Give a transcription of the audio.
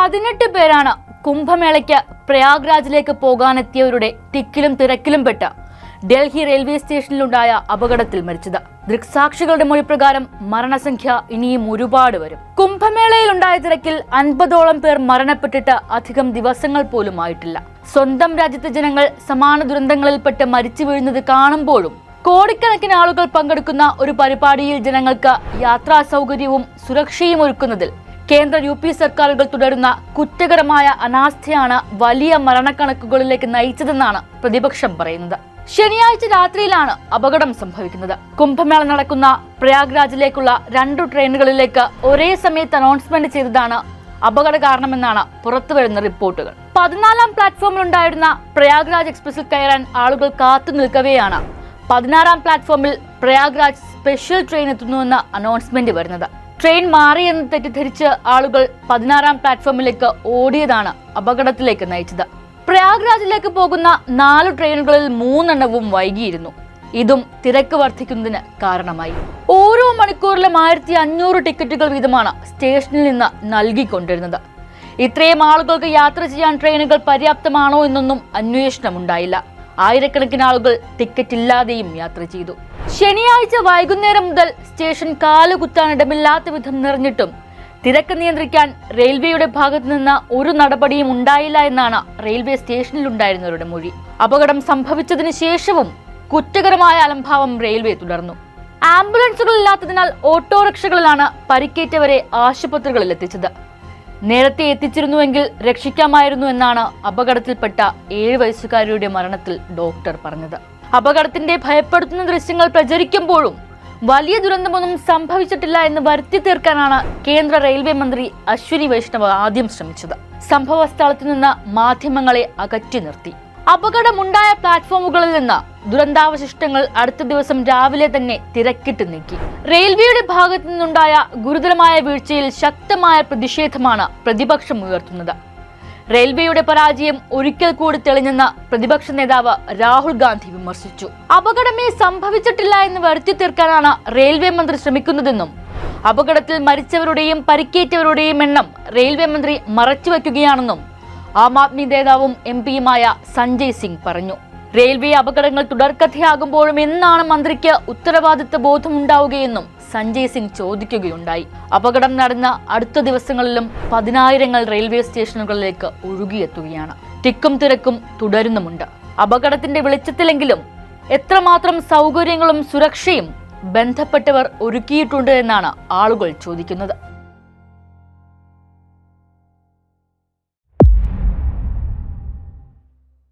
പതിനെട്ട് പേരാണ് കുംഭമേളയ്ക്ക് പ്രയാഗ്രാജിലേക്ക് പോകാനെത്തിയവരുടെ തിക്കിലും തിരക്കിലും പെട്ട് ഡൽഹി റെയിൽവേ സ്റ്റേഷനിലുണ്ടായ അപകടത്തിൽ മരിച്ചത്. ദൃക്സാക്ഷികളുടെ മൊഴി പ്രകാരം മരണസംഖ്യ ഇനിയും ഒരുപാട് വരും. കുംഭമേളയിലുണ്ടായ തിരക്കിൽ അൻപതോളം പേർ മരണപ്പെട്ടിട്ട് അധികം ദിവസങ്ങൾ പോലും ആയിട്ടില്ല. സ്വന്തം രാജ്യത്തെ ജനങ്ങൾ സമാന ദുരന്തങ്ങളിൽപ്പെട്ട് മരിച്ചു വീഴുന്നത് കാണുമ്പോഴും കോടിക്കണക്കിന് ആളുകൾ പങ്കെടുക്കുന്ന ഒരു പരിപാടിയിൽ ജനങ്ങൾക്ക് യാത്രാ സൗകര്യവും സുരക്ഷയും ഒരുക്കുന്നതിൽ കേന്ദ്ര യു പി സർക്കാരുകൾ തുടരുന്ന കുറ്റകരമായ അനാസ്ഥയാണ് വലിയ മരണക്കണക്കുകളിലേക്ക് നയിച്ചതെന്നാണ് പ്രതിപക്ഷം പറയുന്നത്. ശനിയാഴ്ച രാത്രിയിലാണ് അപകടം സംഭവിക്കുന്നത്. കുംഭമേള നടക്കുന്ന പ്രയാഗ്രാജിലേക്കുള്ള രണ്ടു ട്രെയിനുകളിലേക്ക് ഒരേ സമയത്ത് അനൗൺസ്മെന്റ് ചെയ്തതാണ് അപകട കാരണമെന്നാണ് പുറത്തുവരുന്ന റിപ്പോർട്ടുകൾ. പതിനാലാം പ്ലാറ്റ്ഫോമിലുണ്ടായിരുന്ന പ്രയാഗ്രാജ് എക്സ്പ്രസിൽ കയറാൻ ആളുകൾ കാത്തു നിൽക്കവെയാണ് പതിനാറാം പ്ലാറ്റ്ഫോമിൽ പ്രയാഗ്രാജ് സ്പെഷ്യൽ ട്രെയിൻ എത്തുന്നുവെന്ന അനൗൺസ്മെന്റ് വരുന്നത്. ട്രെയിൻ മാറിയെന്ന് തെറ്റിദ്ധരിച്ച് ആളുകൾ പതിനാറാം പ്ലാറ്റ്ഫോമിലേക്ക് ഓടിയതാണ് അപകടത്തിലേക്ക് നയിച്ചത്. പ്രയാഗ്രാജിലേക്ക് പോകുന്ന നാല് ട്രെയിനുകളിൽ മൂന്നെണ്ണവും വൈകിയിരുന്നു. ഇതും തിരക്ക് വർദ്ധിക്കുന്നതിന് കാരണമായി. ഓരോ മണിക്കൂറിലും ആയിരത്തി അഞ്ഞൂറ് ടിക്കറ്റുകൾ വീതമാണ് സ്റ്റേഷനിൽ നിന്ന് നൽകിക്കൊണ്ടിരുന്നത്. ഇത്രയും ആളുകൾക്ക് യാത്ര ചെയ്യാൻ ട്രെയിനുകൾ പര്യാപ്തമാണോ എന്നൊന്നും അന്വേഷണമുണ്ടായില്ല. ആയിരക്കണക്കിന് ആളുകൾ ടിക്കറ്റ് ഇല്ലാതെയും യാത്ര ചെയ്തു. ശനിയാഴ്ച വൈകുന്നേരം മുതൽ സ്റ്റേഷൻ കാലുകുത്താൻ ഇടമില്ലാത്ത വിധം നിറഞ്ഞിട്ടും തിരക്ക് നിയന്ത്രിക്കാൻ റെയിൽവേയുടെ ഭാഗത്തു നിന്ന് ഒരു നടപടിയും ഉണ്ടായില്ല എന്നാണ് റെയിൽവേ സ്റ്റേഷനിലുണ്ടായിരുന്നവരുടെ മൊഴി. അപകടം സംഭവിച്ചതിന് ശേഷവും കുറ്റകരമായ അലംഭാവം റെയിൽവേ തുടർന്നു. ആംബുലൻസുകൾ ഇല്ലാത്തതിനാൽ ഓട്ടോറിക്ഷകളിലാണ് പരിക്കേറ്റവരെ ആശുപത്രികളിൽ എത്തിച്ചത്. നേരത്തെ എത്തിച്ചിരുന്നുവെങ്കിൽ രക്ഷിക്കാമായിരുന്നു എന്നാണ് അപകടത്തിൽപ്പെട്ട ഏഴ് വയസ്സുകാരിയുടെ മരണത്തിൽ ഡോക്ടർ പറഞ്ഞത്. അപകടത്തിന്റെ ഭയപ്പെടുത്തുന്ന ദൃശ്യങ്ങൾ പ്രചരിക്കുമ്പോഴും വലിയ ദുരന്തമൊന്നും സംഭവിച്ചിട്ടില്ല എന്ന് വരുത്തി തീർക്കാനാണ് കേന്ദ്ര റെയിൽവേ മന്ത്രി അശ്വിനി വൈഷ്ണവ് ആദ്യം ശ്രമിച്ചത്. സംഭവ സ്ഥലത്തു നിന്ന് മാധ്യമങ്ങളെ അകറ്റി നിർത്തി. അപകടമുണ്ടായ പ്ലാറ്റ്ഫോമുകളിൽ നിന്ന് ദുരന്താവശിഷ്ടങ്ങൾ അടുത്ത ദിവസം രാവിലെ തന്നെ തിരക്കിട്ട് നീക്കി. റെയിൽവേയുടെ ഭാഗത്തു നിന്നുണ്ടായ ഗുരുതരമായ വീഴ്ചയിൽ ശക്തമായ പ്രതിഷേധമാണ് പ്രതിപക്ഷം ഉയർത്തുന്നത്. റെയിൽവേയുടെ പരാജയം ഒരിക്കൽ കൂടി തെളിഞ്ഞെന്ന് പ്രതിപക്ഷ നേതാവ് രാഹുൽ ഗാന്ധി വിമർശിച്ചു. അപകടമേ സംഭവിച്ചിട്ടില്ല എന്ന് വരുത്തി തീർക്കാനാണ് റെയിൽവേ മന്ത്രി ശ്രമിക്കുന്നതെന്നും അപകടത്തിൽ മരിച്ചവരുടെയും പരിക്കേറ്റവരുടെയും എണ്ണം റെയിൽവേ മന്ത്രി മറച്ചുവെക്കുകയാണെന്നും ആം ആദ്മി നേതാവും എം പിയുമായ സഞ്ജയ് സിംഗ് പറഞ്ഞു. റെയിൽവേ അപകടങ്ങൾ തുടർക്കഥയാകുമ്പോഴും എന്നാണ് മന്ത്രിക്ക് ഉത്തരവാദിത്ത ബോധമുണ്ടാവുകയെന്നും സഞ്ജയ് സിംഗ് ചോദിക്കുകയുണ്ടായി. അപകടം നടന്ന അടുത്ത ദിവസങ്ങളിലും പതിനായിരങ്ങൾ റെയിൽവേ സ്റ്റേഷനുകളിലേക്ക് ഒഴുകിയെത്തുകയാണ്. തിക്കും തിരക്കും തുടരുന്നുമുണ്ട്. അപകടത്തിന്റെ വെളിച്ചത്തിലെങ്കിലും എത്രമാത്രം സൗകര്യങ്ങളും സുരക്ഷയും ബന്ധപ്പെട്ടവർ ഒരുക്കിയിട്ടുണ്ട് എന്നാണ് ആളുകൾ ചോദിക്കുന്നത്.